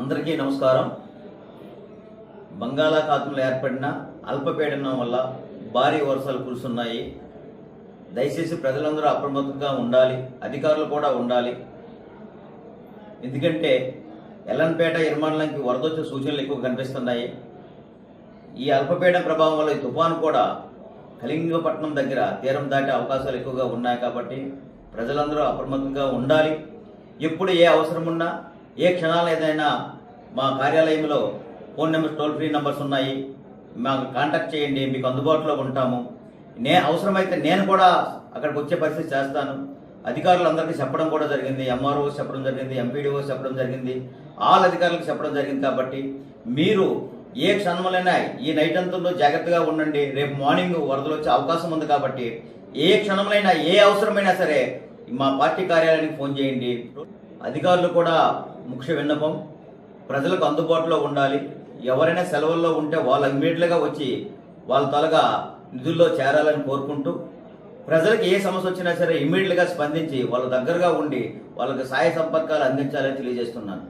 అందరికీ నమస్కారం. బంగాళాఖాతంలో ఏర్పడిన అల్పపీడనం వల్ల భారీ వర్షాలు కురుస్తున్నాయి. దయచేసి ప్రజలందరూ అప్రమత్తంగా ఉండాలి అధికారులు కూడా ఉండాలి. ఎందుకంటే ఎల్లంపేట నిర్మాణానికి వరదొచ్చే సూచనలు ఎక్కువ కనిపిస్తున్నాయి. ఈ అల్పపీడన ప్రభావం వల్ల ఈ తుఫాను కూడా కళింగపట్నం దగ్గర తీరం దాటే అవకాశాలు ఎక్కువగా ఉన్నాయి కాబట్టి ప్రజలందరూ అప్రమత్తంగా ఉండాలి. ఎప్పుడు ఏ అవసరం ఉన్నా ఏ క్షణాలు ఏదైనా మా కార్యాలయంలో phone number toll free numbers ఉన్నాయి మాకు కాంటాక్ట్ చేయండి మీకు అందుబాటులో ఉంటాము. నే అవసరమైతే నేను కూడా అక్కడికి వచ్చే పరిస్థితి చేస్తాను. అధికారులందరికీ చెప్పడం కూడా జరిగింది ఎంఆర్ఓ చెప్పడం జరిగింది ఎంపీడీఓ చెప్పడం జరిగింది ఆల్ అధికారులకు చెప్పడం జరిగింది కాబట్టి మీరు ఏ క్షణంలోనైనా ఈ నైట్ అంతంలో జాగ్రత్తగా ఉండండి. రేపు మార్నింగ్ వరదలు వచ్చే అవకాశం ఉంది కాబట్టి ఏ క్షణంలోనైనా ఏ అవసరమైనా సరే మా పార్టీ కార్యాలయానికి ఫోన్ చేయండి. అధికారులు కూడా ముఖ్య విన్నపం. ప్రజలకు అందుబాటులో ఉండాలి. ఎవరైనా సెలవుల్లో ఉంటే వాళ్ళు ఇమ్మీడియట్గా వచ్చి వాళ్ళ తలగా నిధుల్లో చేరాలని కోరుకుంటూ ప్రజలకు ఏ సమస్య వచ్చినా సరే ఇమ్మీడియట్గా స్పందించి వాళ్ళ దగ్గరగా ఉండి వాళ్ళకి సహాయ సంపర్కాలు అందించాలని తెలియజేస్తున్నాను.